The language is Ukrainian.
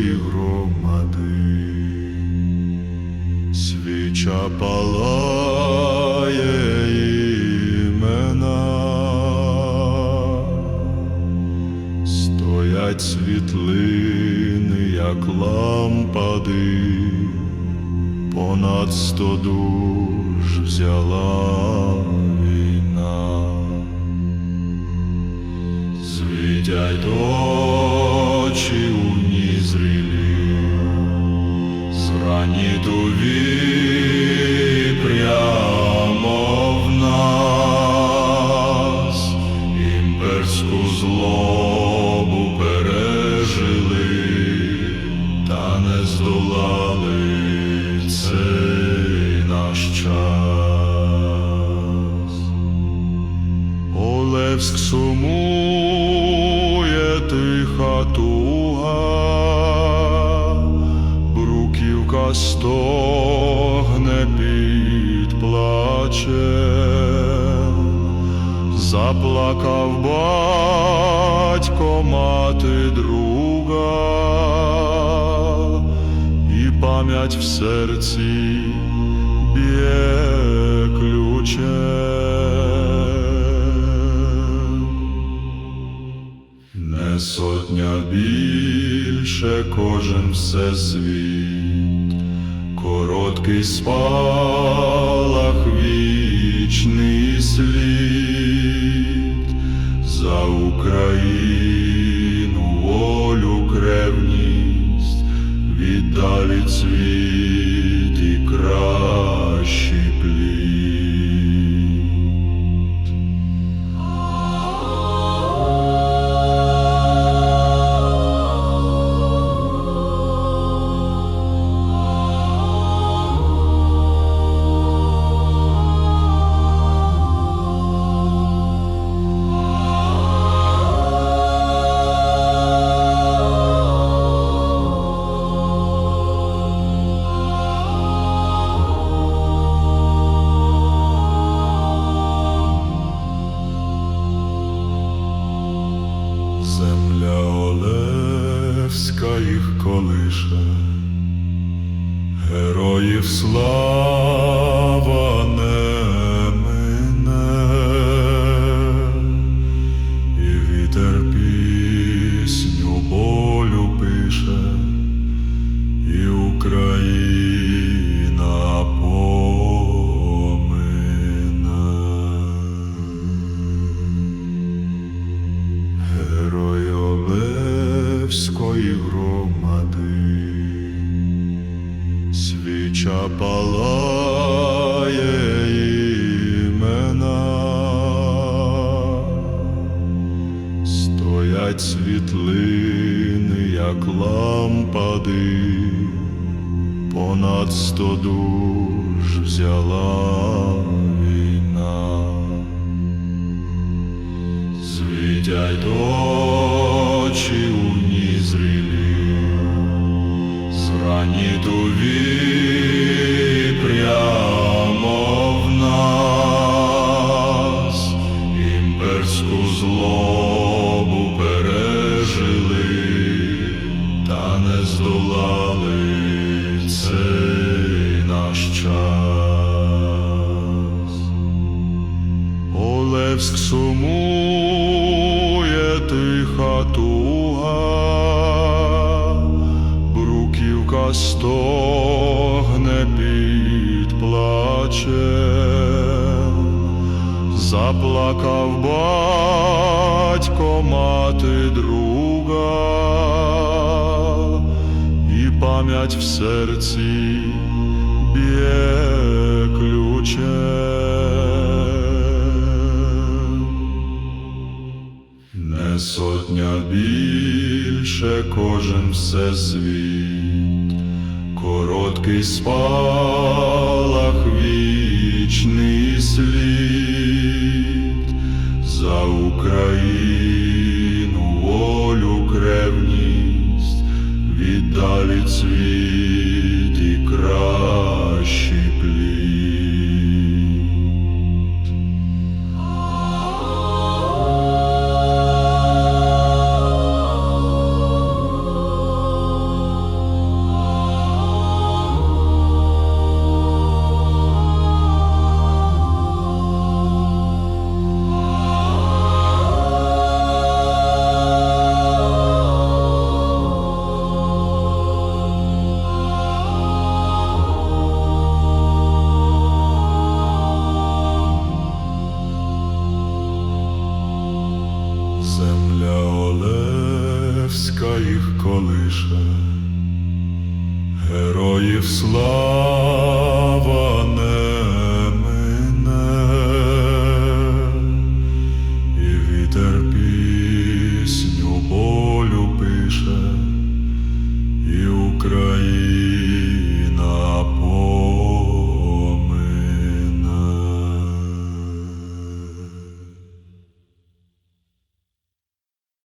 Левської громади, свіча палає імена, стоять світлини, як лампади, понад сто душ взяла війна. Світять час. Олевськ сумує тиха туга, Бруківка стогне під плачем, заплакав батько мати друга, пам'ять в серці б'є ключем. Не сотня більше кожен все світ, короткий спалах вічний слід за Україну волю кревність віддалі цвіт колише, героїв слава палає імена, стоять світлини, як лампади, понад сто душ взяла війна. Світять очі у зрані туві Олевськ сумує тиха туга, Бруківка стогне під плачем, заплакав батько мати друга, і пам'ять в серці б'є ключем. Сотня більше кожен все світ, короткий спалах вічний Земля Олевська їх колише, героїв слава